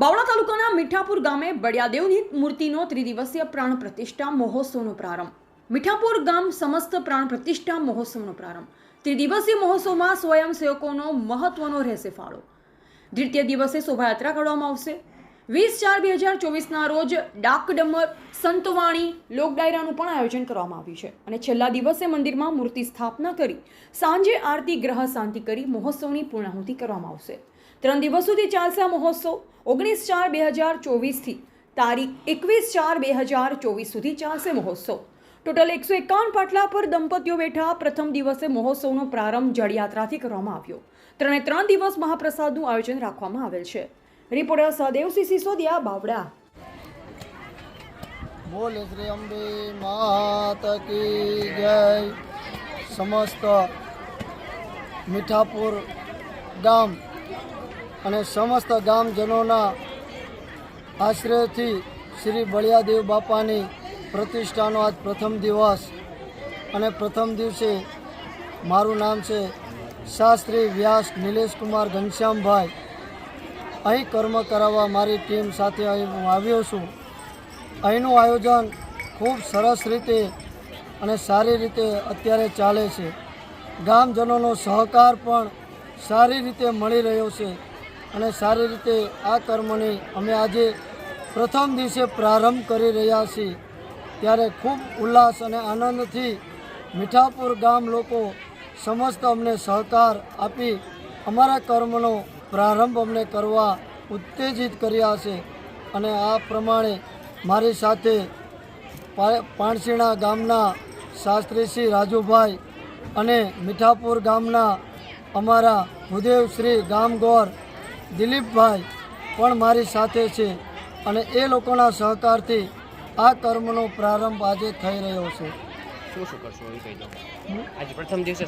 બાવળા તાલુકાના મીઠાપુર ગામે બળિયાદેવની મૂર્તિનો ત્રિદિવસીય પ્રાણ પ્રતિષ્ઠા મહોત્સવનો પ્રારંભ. મીઠાપુર ગામ સમસ્ત પ્રાણ પ્રતિષ્ઠા મહોત્સવનો પ્રારંભ. ત્રિદિવસીય મહોત્સવમાં સ્વયંસેવકોનો મહત્વનો રહેશે ફાળો. દ્વિતીય દિવસે શોભાયાત્રા કાઢવામાં આવશે. વીસ ચાર બે હજાર ચોવીસના રોજ ડાક ડમર સંતવાણી લોક ડાયરાનું પણ આયોજન કરવામાં આવ્યું છે અને છેલ્લા દિવસે મંદિરમાં મૂર્તિ સ્થાપના કરી સાંજે આરતી ગ્રહ શાંતિ કરી મહોત્સવની પૂર્ણાહુતિ કરવામાં આવશે. ત્રણ દિવસ સુધી ચાલશે આ મહોત્સવ. ઓગણીસ ચાર બે હજાર ચોવીસથી તારીખ એકવીસ ચાર બે હજાર ચોવીસ સુધી ચાલશે મહોત્સવ. ટોટલ એકસો એકાવન પાટલા પર દંપતીઓ બેઠા પ્રથમ દિવસે મહોત્સવનો પ્રારંભ જળયાત્રાથી કરવામાં આવ્યો. ત્રણે ત્રણ દિવસ મહાપ્રસાદનું આયોજન રાખવામાં આવેલ છે. રિપોર્ટર સહદેવસિંહ સિસોદિયા બાવડા. બોલે શ્રી અંબે માતા કી જય. સમસ્ત મીઠાપુર ગામ અને સમસ્ત ગામજનોના આશ્રયથી શ્રી બળિયાદેવ બાપાની પ્રતિષ્ઠાનો આજ પ્રથમ દિવસ અને પ્રથમ દિવસે મારું નામ છે શાસ્ત્રી વ્યાસ નિલેશકુમાર ઘનશ્યામભાઈ. અહીં કર્મ કરાવવા મારી ટીમ સાથે અહીં હું આવ્યો છું. અહીંનું આયોજન ખૂબ સરસ રીતે અને સારી રીતે અત્યારે ચાલે છે. ગામજનોનો સહકાર પણ સારી રીતે મળી રહ્યો છે અને સારી રીતે આ કર્મની અમે આજે પ્રથમ દિવસે પ્રારંભ કરી રહ્યા છીએ. ત્યારે ખૂબ ઉલ્લાસ અને આનંદથી મીઠાપુર ગામ લોકો સમસ્ત અમને સહકાર આપી અમારા કર્મનો પ્રારંભ અમને કરવા ઉત્તેજિત કર્યા છે અને આ પ્રમાણે મારી સાથે પાણસીણા ગામના શાસ્ત્રી શ્રી રાજુભાઈ અને મીઠાપુર ગામના અમારા ભૂદેવ શ્રી ગામગોર દિલીપભાઈ પણ મારી સાથે છે અને એ લોકોના સહકારથી આ કર્મનો પ્રારંભ આજે થઈ રહ્યો છે. શું શું કરશો? આજે પ્રથમ દિવસે